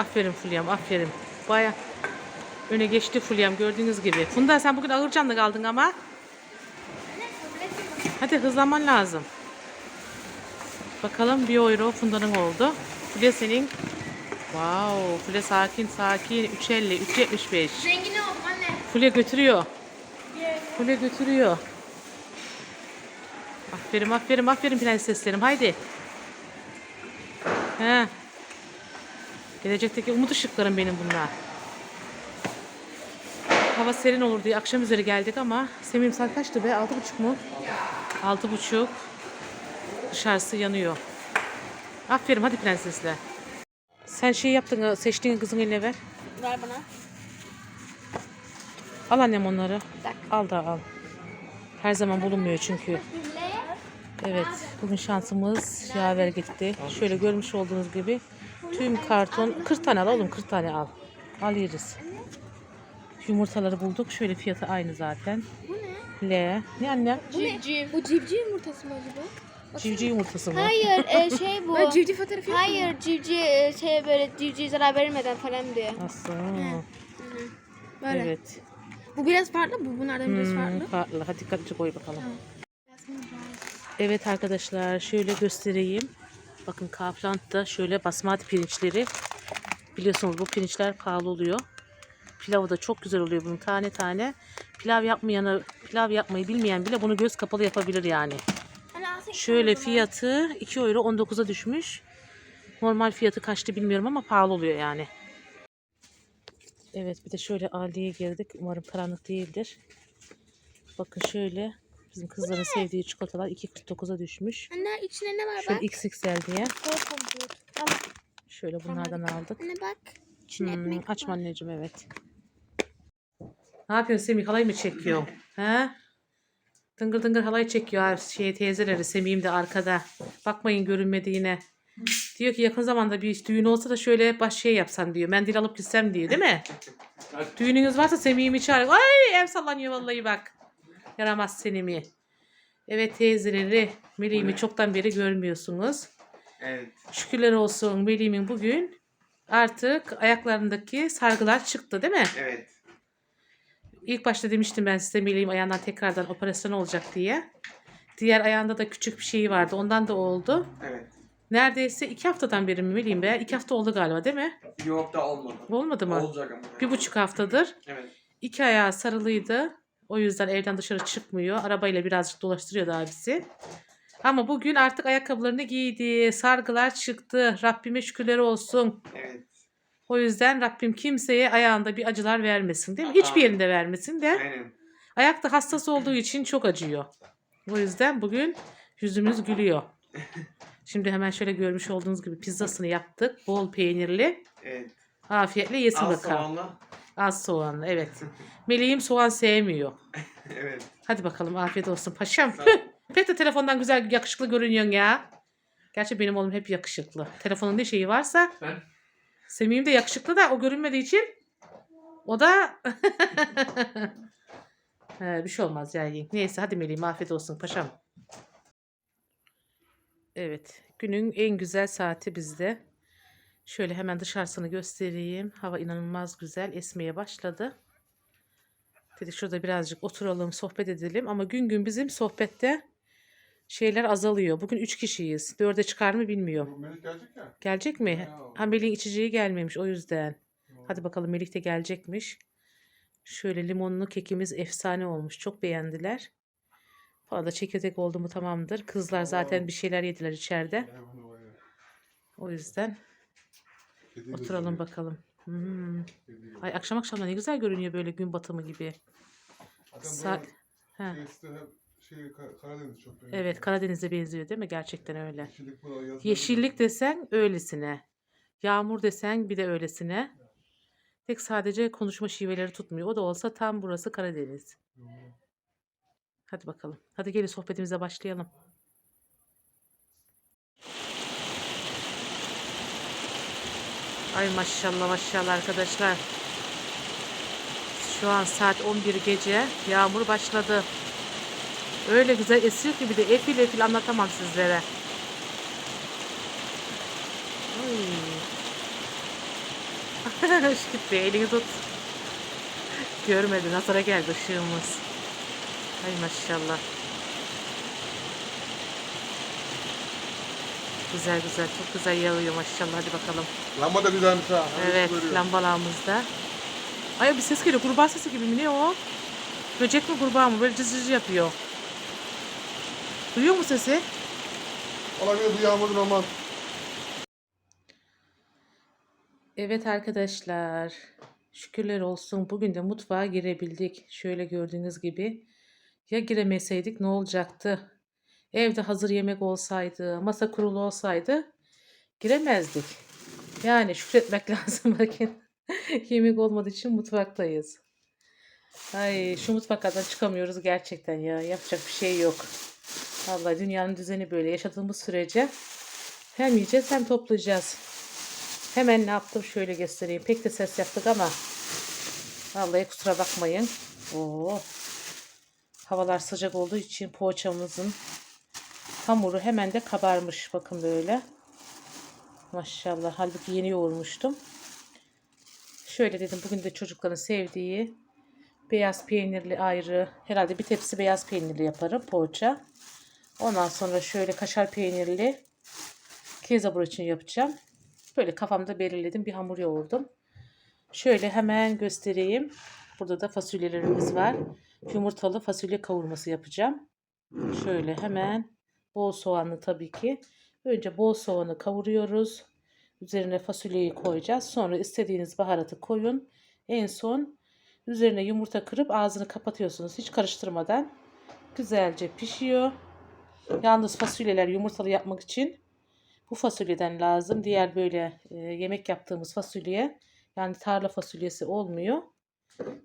Aferin Fulyam aferin. Baya öne geçti Fulyam gördüğünüz gibi. Funda sen bugün ağır canlı kaldın ama. Hadi hızlanman lazım. Bakalım bir euro Funda'nın oldu. Fulya senin. Wow, Fulya sakin sakin. 3.50, 3.75. Zengin oldum anne. Fulya götürüyor. Fulya götürüyor. Aferin aferin aferin prenseslerim haydi. He. Gelecekteki umut ışıklarım benim bunlar. Hava serin olur diye akşam üzeri geldik ama Semim saat kaçtı be? Altı buçuk mu? Altı buçuk. Dışarısı yanıyor. Aferin hadi prensesler. Sen şey yaptın seçtiğin kızın eline ver. Ver bana. Al annem onları. Al da al. Her zaman bulunmuyor çünkü. Evet, bugün şansımız yaver gitti. Şöyle görmüş olduğunuz gibi tüm karton 40 tane al oğlum 40 tane al. Al yeriz. Yumurtaları bulduk. Şöyle fiyatı aynı zaten. Bu ne? L. Ne anne? Bu ne? Bu civciv yumurtası mı acaba? Civciv yumurtası mı? Hayır e, şey bu. Ben civciv fotoğrafı? Hayır civciv e, şey böyle civciv zarar vermeden falan diyor. Nasıl? Böyle. Evet. Bu biraz farklı. Bu bunlardan biraz Hmm, farklı. farklı. Hadi dikkatli koy bakalım. Evet arkadaşlar şöyle göstereyim. Bakın Kaufland'da şöyle basmati pirinçleri. Biliyorsunuz bu pirinçler pahalı oluyor. Pilavı da çok güzel oluyor bunun tane tane. Pilav yapmayanı, pilav yapmayı bilmeyen bile bunu göz kapalı yapabilir yani. Şöyle fiyatı 2 euro 19'a düşmüş. Normal fiyatı kaçtı bilmiyorum ama pahalı oluyor yani. Evet bir de şöyle Aldi'ye girdik. Umarım karanlık değildir. Bakın şöyle bizim kızların sevdiği çikolatalar 2.49'a düşmüş. Anne içinde ne var Şöyle bak? XXL diye. Al. Şöyle bunlardan aldık. Anne bak. İçinde Hmm, ekmek açma var. anneciğim evet. Ne yapıyorsun Semih halay mı çekiyor? He? Dıngır dıngır halay çekiyor şey teyzeleri Semih'im de arkada. Bakmayın görünmedi yine. Diyor ki yakın zamanda bir düğün olsa da şöyle baş şey yapsan diyor. Mendil alıp gitsem diyor değil mi? Düğününüz varsa Semih'imi çağır. Ay ev sallanıyor vallahi bak. Yaramaz seni mi? Evet teyzeleri Melih'imi çoktan beri görmüyorsunuz. Evet. Şükürler olsun Melih'imin bugün artık ayaklarındaki sargılar çıktı değil mi? Evet. İlk başta demiştim ben size Melih'im ayağından tekrardan operasyon olacak diye. Diğer ayağında da küçük bir şey vardı. Ondan da oldu. Evet. Neredeyse iki haftadan beri mi Melih'im be? İki hafta oldu galiba değil mi? Yok da olmadı. Olmadı mı? Olacak ama. Bir buçuk haftadır. Evet. İki ayağı sarılıydı. O yüzden evden dışarı çıkmıyor. Arabayla birazcık dolaştırıyordu abisi. Ama bugün artık ayakkabılarını giydi. Sargılar çıktı. Rabbime şükürler olsun. Evet. O yüzden Rabbim kimseye ayağında bir acılar vermesin değil mi? Hiçbir yerinde vermesin de. Aynen. Ayakta hassas olduğu için çok acıyor. O yüzden bugün yüzümüz gülüyor. Şimdi hemen şöyle görmüş olduğunuz gibi pizzasını yaptık. Bol peynirli. Evet. Afiyetle yesin bakalım. soğanla. Az soğanlı evet. Meleğim soğan sevmiyor. evet. Hadi bakalım afiyet olsun paşam. Pek de telefondan güzel yakışıklı görünüyorsun ya. Gerçi benim oğlum hep yakışıklı. Telefonun ne şeyi varsa. Ben? Semih'im de yakışıklı da o görünmediği için o da He, bir şey olmaz yani. Neyse hadi Meleğim afiyet olsun paşam. Evet günün en güzel saati bizde. Şöyle hemen dışarısını göstereyim. Hava inanılmaz güzel esmeye başladı. Dedik şurada birazcık oturalım, sohbet edelim. Ama gün gün bizim sohbette şeyler azalıyor. Bugün 3 kişiyiz. 4'e çıkar mı bilmiyorum. Melih gelecek ya. Gelecek mi? Ha Melih'in içeceği gelmemiş o yüzden. Hadi bakalım Melih de gelecekmiş. Şöyle limonlu kekimiz efsane olmuş. Çok beğendiler. Falan da çekirdek oldu mu tamamdır. Kızlar zaten bir şeyler yediler içeride. O yüzden oturalım bakalım. Hmm. Ay akşam akşam da ne güzel görünüyor böyle gün batımı gibi. Sa- Ha. Şey, Ka- Karadeniz çok beğendim. Evet Karadeniz'e benziyor değil mi? Gerçekten öyle. Yeşillik Yeşillik desen öylesine. Yağmur desen bir de öylesine. Tek sadece konuşma şiveleri tutmuyor. O da olsa tam burası Karadeniz. Hadi bakalım. Hadi gelin sohbetimize başlayalım. Ay maşallah maşallah arkadaşlar. Şu an saat 11 gece. Yağmur başladı. Öyle güzel esiyor ki bir de efil efil anlatamam sizlere. Ay. Git be elini tut. Görmedi. Nazara geldi ışığımız. Ay maşallah. Güzel güzel. Çok güzel yağıyor maşallah. Hadi bakalım. Lamba da güzelmiş ha. Evet. görüyor. Lambalarımızda. Ay bir ses geliyor. Kurbağa sesi gibi mi? Ne o? Böcek mi kurbağa mı? Böyle cız cız yapıyor. Duyuyor mu sesi? Olabilir yağmurun olmaz. Evet arkadaşlar. Şükürler olsun. Bugün de mutfağa girebildik. Şöyle gördüğünüz gibi. Ya giremeseydik ne olacaktı? Evde hazır yemek olsaydı, masa kurulu olsaydı giremezdik. Yani şükretmek lazım bakın. yemek olmadığı için mutfaktayız. Ay şu mutfaktan çıkamıyoruz gerçekten ya. Yapacak bir şey yok. Vallahi dünyanın düzeni böyle yaşadığımız sürece hem yiyeceğiz hem toplayacağız. Hemen ne yaptım şöyle göstereyim. Pek de ses yaptık ama vallahi kusura bakmayın. Oo. Havalar sıcak olduğu için poğaçamızın hamuru hemen de kabarmış. Bakın böyle. Maşallah. Halbuki yeni yoğurmuştum. Şöyle dedim bugün de çocukların sevdiği beyaz peynirli ayrı herhalde bir tepsi beyaz peynirli yaparım poğaça. Ondan sonra şöyle kaşar peynirli kezabur için yapacağım. Böyle kafamda belirledim bir hamur yoğurdum. Şöyle hemen göstereyim. Burada da fasulyelerimiz var. Yumurtalı fasulye kavurması yapacağım. Şöyle hemen bol soğanlı tabii ki. Önce bol soğanı kavuruyoruz. Üzerine fasulyeyi koyacağız. Sonra istediğiniz baharatı koyun. En son üzerine yumurta kırıp ağzını kapatıyorsunuz. Hiç karıştırmadan. Güzelce pişiyor. Yalnız fasulyeler yumurtalı yapmak için bu fasulyeden lazım. Diğer böyle e, yemek yaptığımız fasulye yani tarla fasulyesi olmuyor.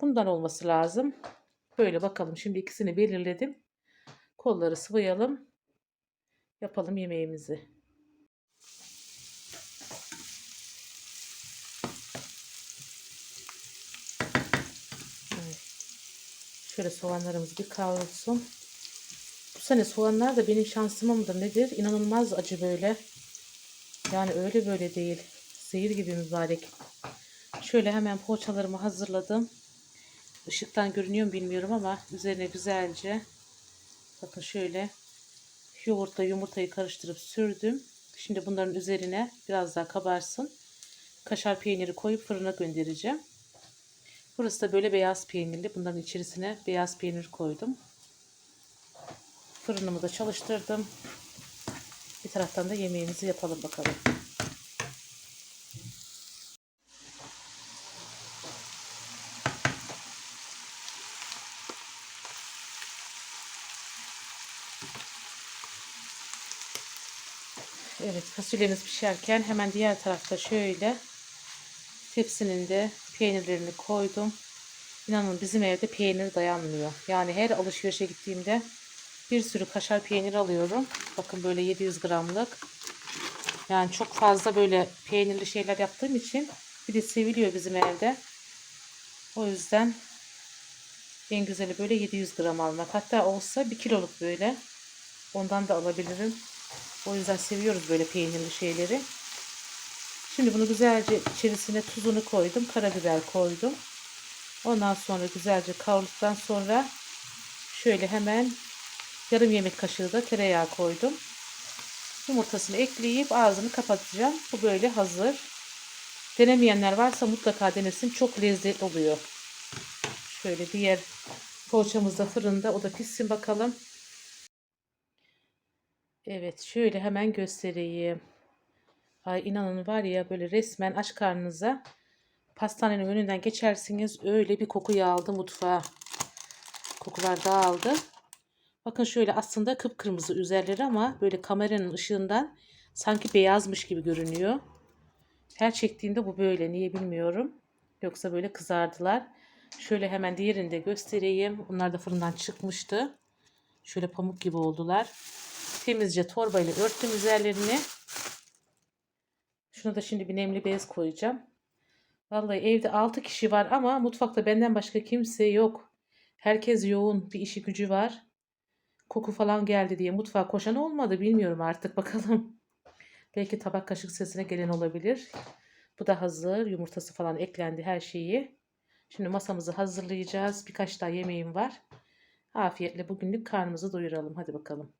Bundan olması lazım. Böyle bakalım. Şimdi ikisini belirledim. Kolları sıvayalım. Yapalım yemeğimizi. Şöyle soğanlarımız bir kavrulsun. Bu sene soğanlar da benim şansıma mıdır nedir? İnanılmaz acı böyle. Yani öyle böyle değil. Zehir gibi mübarek. Şöyle hemen poğaçalarımı hazırladım. Işıktan görünüyor mu bilmiyorum ama üzerine güzelce bakın şöyle yoğurtla yumurtayı karıştırıp sürdüm. Şimdi bunların üzerine biraz daha kabarsın. Kaşar peyniri koyup fırına göndereceğim. Burası da böyle beyaz peynirli. Bunların içerisine beyaz peynir koydum. Fırınımı da çalıştırdım. Bir taraftan da yemeğimizi yapalım bakalım. Evet fasulyemiz pişerken hemen diğer tarafta şöyle tepsinin de peynirlerini koydum. İnanın bizim evde peynir dayanmıyor. Yani her alışverişe gittiğimde bir sürü kaşar peynir alıyorum. Bakın böyle 700 gramlık. Yani çok fazla böyle peynirli şeyler yaptığım için bir de seviliyor bizim evde. O yüzden en güzeli böyle 700 gram almak. Hatta olsa 1 kiloluk böyle. Ondan da alabilirim. O yüzden seviyoruz böyle peynirli şeyleri. Şimdi bunu güzelce içerisine tuzunu koydum. Karabiber koydum. Ondan sonra güzelce kavurduktan sonra şöyle hemen yarım yemek kaşığı da tereyağı koydum. Yumurtasını ekleyip ağzını kapatacağım. Bu böyle hazır. Denemeyenler varsa mutlaka denesin. Çok lezzetli oluyor. Şöyle diğer poğaçamız da fırında. O da pişsin bakalım. Evet şöyle hemen göstereyim. Ay inanın var ya böyle resmen aç karnınıza pastanenin önünden geçersiniz. Öyle bir koku yağdı mutfağa. Kokular dağıldı. Bakın şöyle aslında kıpkırmızı üzerleri ama böyle kameranın ışığından sanki beyazmış gibi görünüyor. Her çektiğimde bu böyle. Niye bilmiyorum. Yoksa böyle kızardılar. Şöyle hemen diğerini de göstereyim. Bunlar da fırından çıkmıştı. Şöyle pamuk gibi oldular. Temizce torbayla örttüm üzerlerini. Şuna da şimdi bir nemli bez koyacağım. Vallahi evde 6 kişi var ama mutfakta benden başka kimse yok. Herkes yoğun bir işi gücü var. Koku falan geldi diye mutfağa koşan olmadı bilmiyorum artık bakalım. Belki tabak kaşık sesine gelen olabilir. Bu da hazır. Yumurtası falan eklendi her şeyi. Şimdi masamızı hazırlayacağız. Birkaç daha yemeğim var. Afiyetle bugünlük karnımızı doyuralım. Hadi bakalım.